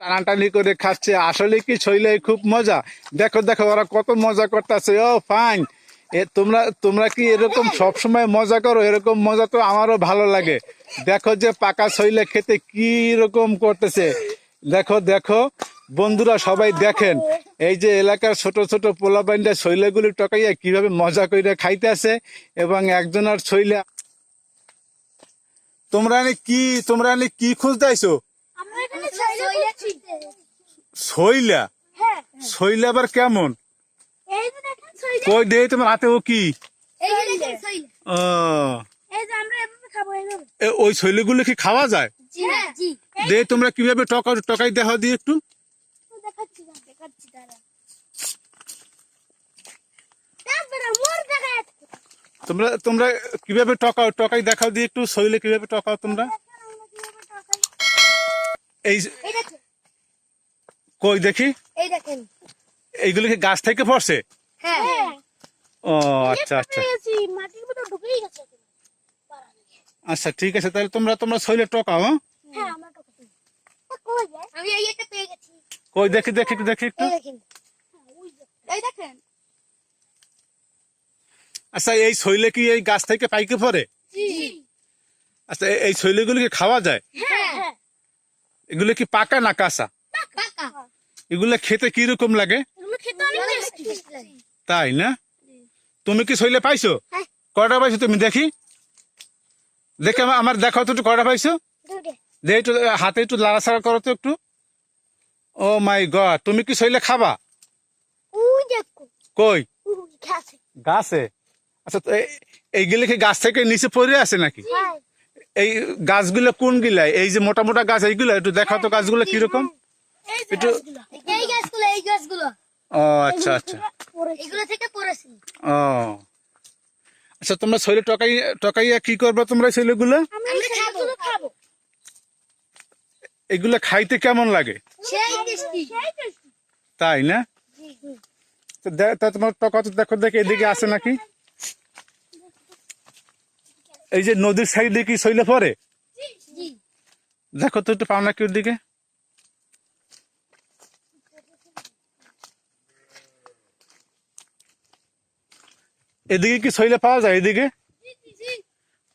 টানাটানি করে খাচ্ছে। আসলে কি শৈলে খুব মজা? দেখো দেখো, ওরা কত মজা করতেছে। ও ফাইন এ, তোমরা তোমরা কি এরকম সব সময় মজা করো? এরকম মজা তো আমারও ভালো লাগে। দেখো যে পাকা শৈলে খেতে কি রকম করতেছে। দেখো দেখো, বন্ধুরা সবাই দেখেন। এই যে এলাকার ছোট ছোট পোলাপাইনটা শৈলেগুলি টকাইয়া কীভাবে মজা করে খাইতেছে এবং একজনের শৈলে তোমরা কি তোমরা কি খুঁজতেছো শৈলা? হ্যাঁ শৈলা আবার কেমন? কই দেই তোমার হাতে ও কি? এই যে দেখেন ছয়লা ও। এই যে আমরা এভাবে খাব এইভাবে এ, ওই শৈলগুলো কি খাওয়া যায়? জি জি। দে তোমরা কীভাবে টকা টকাই দেখা দিয়ে একটু। তোমরা তোমরা কীভাবে টকাও টকাই দেখাও দিয়ে একটু শৈলে কীভাবে টকাও তোমরা? এই কই দেখি? এই দেখেন। এইগুলো কি গাছ থেকে পড়ছে? হ্যাঁ। ও আচ্ছা আচ্ছা। মাটির ভিতর ঢুকেই গেছে আচ্ছা ঠিক আছে তাহলে তোমরা তোমরা শৈলে টকাও হ্যাঁ? হ্যাঁ আমরা কই যায় আমি এই একটা পেয়ে গেছি। কই দেখি দেখি একটু দেখি একটু। এই দেখেন। আচ্ছা এই শৈলে কি এই গাছ থেকে পাইকে পড়ে? আচ্ছা এই- এই শৈলগুলো কি খাওয়া যায়? হ্যাঁ হ্যাঁ। এগুলো কি পাকা না কাঁচা? এগুলো খেতে কি রকম লাগে তাই না? তুমি কি শৈলে পাইছো? হ্যাঁ। কয়টা পাইছো তুমি দেখি? দেখে আমার দেখাও তো একটু কয়টা পাইছো? দুটো দে একটু হাতে একটু লাড়াছাড়া করো তো একটু। ও মাই গড তুমি কি শৈলে খাবা? কই? গাছে। আচ্ছা এইগুলো কি গাছ থেকে নিচে পড়ে আছে নাকি? হ্যাঁ। এই গাছগুলো কোন গিলা এই যে মোটা মোটা গাছ এইগুলো একটু দেখাও তো গাছগুলো কীরকম? একটু এই গাছগুলো এই গাছগুলো। ও আচ্ছা আচ্ছা। এগুলো থেকে পড়েছি। ও। আচ্ছা তোমরা শৈলে টকাই টকাইয়া কি করবে তোমরা শৈলগুলো? আমরা খাব। খাব। এগুলো খাইতে কেমন লাগে? তাই না? তো তা তোমার টকা তো দেখো দেখে এদিকে আছে নাকি? এই যে নদীর সাইডে কি শৈলে পড়ে? জি দেখো তো একটু পাও নাকি ওর দিকে এদিকে কি শৈলে পাওয়া যায়? এদিকে?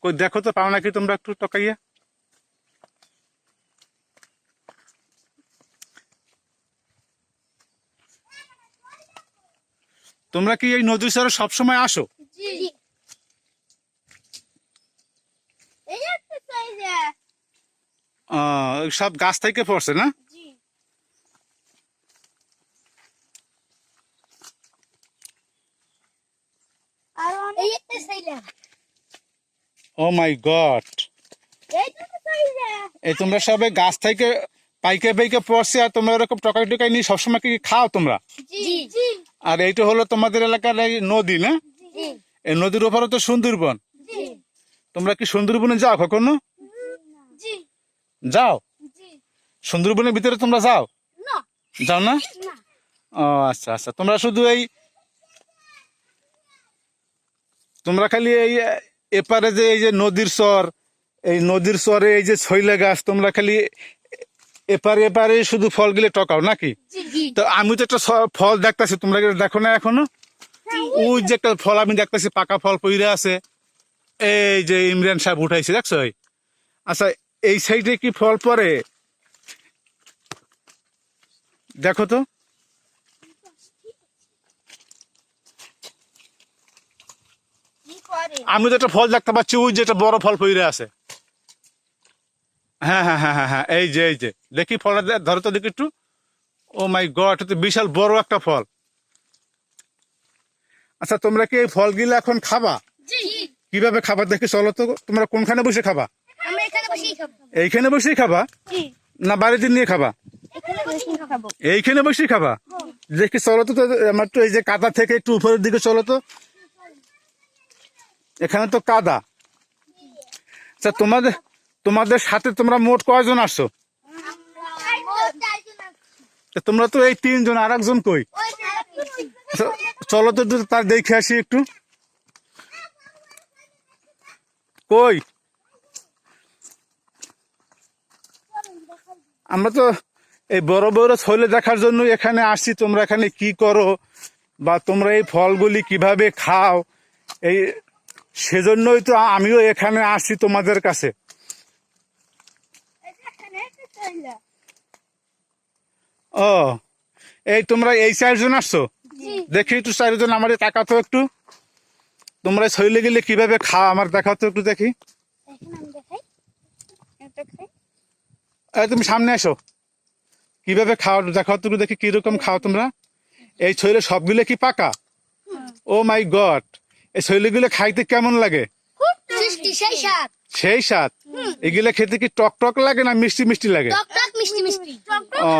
কই দেখো তো পাও নাকি তোমরা একটু টকাইয়া? তোমরা কি এই নদীর সরে সবসময় আসো? সব গাছ থেকে পড়ছে না জি আর এই একটা সাইজে ও মাই গড এই তোমরা সবে গাছ থেকে পাইকে পাইকে পড়ছে আর তোমরা এরকম টকাই টকাই নিয়ে সবসময় কি খাও তোমরা? আর এইটা হলো তোমাদের এলাকার এই নদী না? এই নদীর ওপরে তো সুন্দরবন। তোমরা কি সুন্দরবনে যাও কখনো? যাও? সুন্দরবনের ভিতরে তোমরা যাও? যাও না। ও আচ্ছা আচ্ছা। তোমরা শুধু এই তোমরা খালি এই এপারে যে এই যে নদীর চর এই নদীর চরে এই যে ছইলা গাছ তোমরা খালি এপারে এপারে শুধু ফল ফলগুলো টকাও নাকি? তো আমি তো একটা ফল দেখতেছি তোমরা দেখো না এখনও? ওই যে একটা ফল আমি দেখতেছি পাকা ফল পইরে আছে। এই যে ইমরান সাহেব উঠাইছে দেখছ? আচ্ছা এই সাইডে কি ফল পরে দেখো তো কি করে আমি তো একটা ফল দেখতে পাচ্ছি ওই যে একটা বড় ফল পইরে আছে। হ্যাঁ হ্যাঁ হ্যাঁ হ্যাঁ হ্যাঁ এই যে এই যে। দেখি ফলটা ধরো তো দেখি একটু। ও মাই গড তো বিশাল বড় একটা ফল। আচ্ছা তোমরা কি এই ফলগুলো এখন খাবা? কীভাবে খাবা দেখি চলো তো। তোমরা কোনখানে বসে খাবা? এইখানে বসেই খাবা? না বাড়িতে নিয়ে খাবা? এইখানে বসেই খাবা? দেখি চলো তো তো আমার তো এই যে কাদা থেকে একটু উপরের দিকে চলো তো। এখানে তো কাদা। আচ্ছা তোমাদের তোমাদের সাথে তোমরা মোট কয়জন আসছো? তোমরা তো এই তিনজন আর একজন কই? আচ্ছা, চলো তো তার দেখে আসি একটু। কই? আমরা তো এই বড় বড় শৈলে দেখার জন্য এখানে আসছি। তোমরা এখানে কি করো? বা তোমরা এই ফলগুলি কীভাবে খাও? এই সেজন্যই তো আমিও এখানে আসছি তোমাদের কাছে। ও এই তোমরা এই চারজন আসছো? দেখি একটু চারজন আমার তাকাতো একটু। তোমরা শৈলে গেলে কীভাবে খাও আমার দেখাতো একটু দেখি। তুমি সামনে এসো। কীভাবে খাও দেখাও তুমি দেখি কীরকম খাও তোমরা। এই শৈলে সবগুলো কি পাকা? Oh my god. এই শৈলগুলো খাইতে কেমন লাগে? সেই স্বাদ। এগুলো খেতে কি টক টক লাগে না মিষ্টি মিষ্টি লাগে? ও।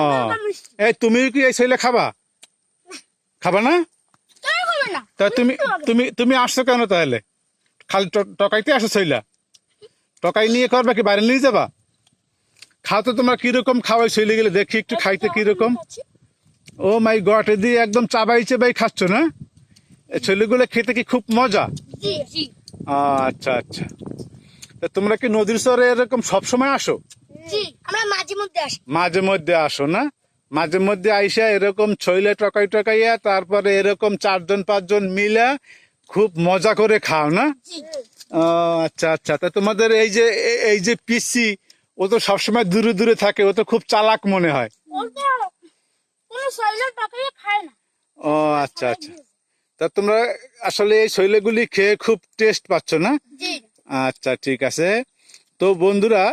এই তুমি কি এই শৈলে খাবা? খাবা না? তা তুমি তুমি তুমি আসছো কেন তাহলে? খালি টকাইতে আসো শৈলা? টকাই নিয়ে করবা কি বাইরে নিয়ে যাবা? খাও তো তোমার কীরকম খাওয়াই শৈলে গেলে দেখি একটু খাইতে কীরকম? ও মাই গড দিয়ে একদম চাবাই চাবাই খাচ্ছ না? ছেলেগুলো খেতে কি খুব মজা? জি। জি। আচ্ছা আচ্ছা। তা তোমরা কি নদীর চরে এরকম সবসময় আসো? মাঝে মধ্যে আসি। মাঝে মধ্যে আসো না? মাঝে মধ্যে আইসা এরকম ছইলে টকাই টকাইয়া তারপরে এরকম চারজন পাঁচজন মিলে খুব মজা করে খাও না? ও, আচ্ছা আচ্ছা। তা তোমাদের এই যে এই যে পিসি ও তো সবসময় দূরে দূরে থাকে ও তো খুব চালাক মনে হয়। ও আচ্ছা আচ্ছা। তা তোমরা আসলে এই শৈলগুলি খেয়ে খুব টেস্ট পাচ্ছ না? আচ্ছা ঠিক আছে। তো বন্ধুরা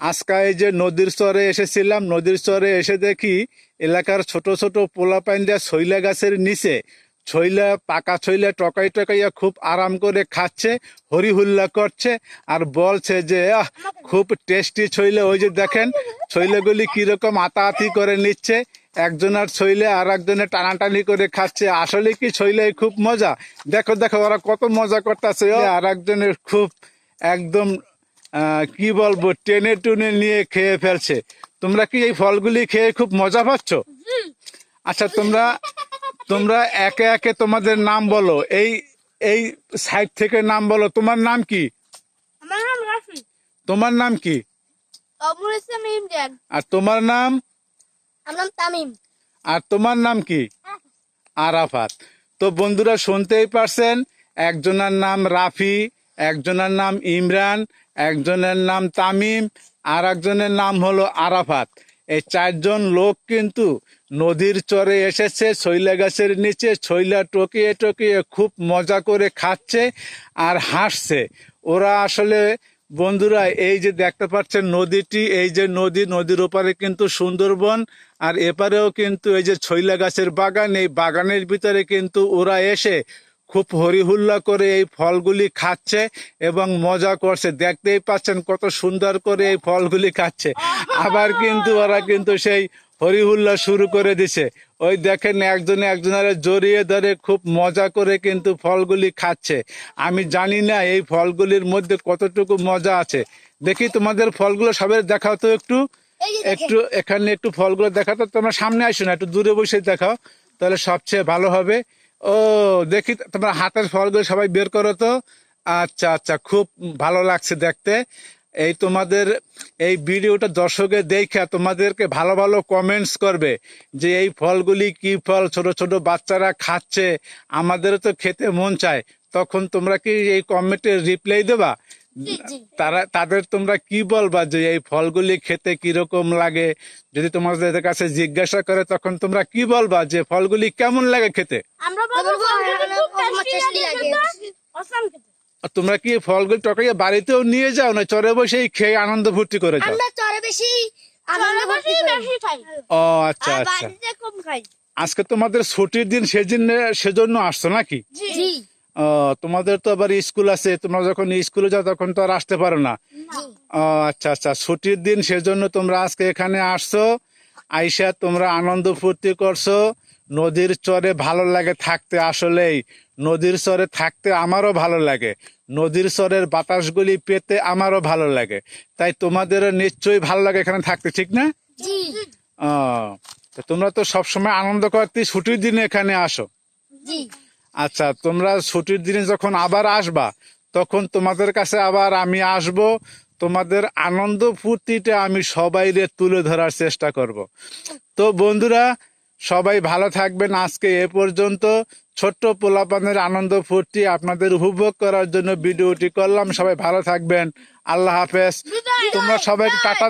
আজকে এই যে নদীর চরে এসেছিলাম নদীর চরে এসে দেখি এলাকার ছোট ছোট পোলা পাইন্দা শৈলা গাছের নিচে ছইলা পাকা ছইলা টকাই টকাইয়া খুব আরাম করে খাচ্ছে হরিহুল্লা করছে আর বলছে যে আহ খুব টেস্টি ছইলে ওই যে দেখেন ছইলাগুলি কীরকম আতাআতি করে নিচ্ছে। একজনের ছইলে আর একজনে টানাটানি করে খাচ্ছে। আসলে কি ছইলে খুব মজা? দেখো দেখো ওরা কত মজা করতেছে আর একজনের খুব একদম কি বলব টেনে টুনে নিয়ে খেয়ে ফেলছে। তোমরা কি এই ফলগুলি খেয়ে খুব মজা পাচ্ছ? আচ্ছা তোমরা তোমরা একে একে তোমাদের নাম বলো। এই এই সাইড থেকে নাম বলো। তোমার নাম কি? তোমার নাম কি? আর তোমার নাম? আমার নাম তামিম। আর তোমার নাম কি? আরাফাত। তো বন্ধুরা শুনতেই পারছেন একজনের নাম রাফি একজনের নাম ইমরান একজনের নাম তামিম আর একজনের নাম হলো আরাফাত। এই চারজন লোক কিন্তু নদীর চরে এসেছে শৈলা গাছের নিচে শৈলা টকিয়ে টকিয়ে খুব মজা করে খাচ্ছে আর হাসছে। ওরা আসলে বন্ধুরা, এই যে দেখতে পাচ্ছেন নদীটি, এই যে নদী, নদীর ওপারে কিন্তু সুন্দরবন, আর এপারেও কিন্তু এই যে ছইলা গাছের বাগান, এই বাগানের ভিতরে কিন্তু ওরা এসে খুব হরিহুল্লা করে এই ফলগুলি খাচ্ছে এবং মজা করছে। দেখতেই পাচ্ছেন কত সুন্দর করে এই ফলগুলি খাচ্ছে। আবার কিন্তু ওরা কিন্তু সেই হরিহুল্লা শুরু করে দিছে। ওই দেখেন একজনে একজনের জড়িয়ে ধরে খুব মজা করে কিন্তু ফলগুলি খাচ্ছে। আমি জানি না এই ফলগুলির মধ্যে কতটুকু মজা আছে। দেখি তোমাদের ফলগুলো সবাই দেখাও তো একটু। একটু এখানে একটু ফলগুলো দেখাতো তোমরা সামনে আসো না একটু দূরে বসে দেখাও তাহলে সবচেয়ে ভালো হবে। ও দেখি তোমরা হাতের ফলগুলো সবাই বের করো তো। আচ্ছা আচ্ছা খুব ভালো লাগছে দেখতে। এই তোমাদের এই ভিডিওটা দর্শকে দেখে তোমাদেরকে ভালো ভালো কমেন্টস করবে যে এই ফলগুলি কি ফল ছোট ছোট বাচ্চারা খাচ্ছে আমাদেরও তো খেতে মন চায়। তখন তোমরা কি এই কমেন্টে রিপ্লাই দেবা? তারা তাদের তোমরা কি বলবা যে এই ফলগুলি খেতে কীরকম লাগে? যদি তোমাদের কাছে জিজ্ঞাসা করে তখন তোমরা কি বলবা যে ফলগুলি কেমন লাগে খেতে? আমরা তোমরা কি ফলগুলি টকাইয়া বাড়িতেও নিয়ে যাও? না চরে বসেই খেয়ে আনন্দ ফুর্তি করে যাও? আমরা চরে বেশি আনন্দ বেশি বেশি খাই। ও আচ্ছা আচ্ছা। কম খাই। আজকে তোমাদের ছুটির দিন সেজন্য সেজন্য আসছো নাকি? জি। ও, তোমাদের তো আবার স্কুল আছে তোমরা যখন স্কুলে যাও তখন তো আর আসতে পারো না। ও আচ্ছা আচ্ছা ছুটির দিন সেজন্য তোমরা আজকে এখানে আসছো আইসা তোমরা আনন্দ ফুর্তি করছ নদীর চরে ভালো লাগে থাকতে আসলেই নদীর চরে থাকতে আমারও ভালো লাগে নদীর চরের বাতাসগুলি পেতে আমারও ভালো লাগে। তাই তোমাদেরও নিশ্চয়ই ভালো লাগে এখানে থাকতে ঠিক না? তো তোমরা তো সবসময় আনন্দ করতে ছুটির দিনে এখানে আসো। আচ্ছা তোমরা ছুটির দিনে যখন আবার আসবা তখন তোমাদের কাছে আবার আমি আসব তোমাদের আনন্দ ফুর্তিটা আমি সবাইরে তুলে ধরার চেষ্টা করব। তো বন্ধুরা সবাই ভালো থাকবেন। আজকে এ পর্যন্ত ছোট্ট পোলাপানের আনন্দ ফুর্তি আপনাদের উপভোগ করার জন্য ভিডিওটি করলাম। সবাই ভালো থাকবেন। আল্লাহ হাফেজ। তোমরা সবাই টাটা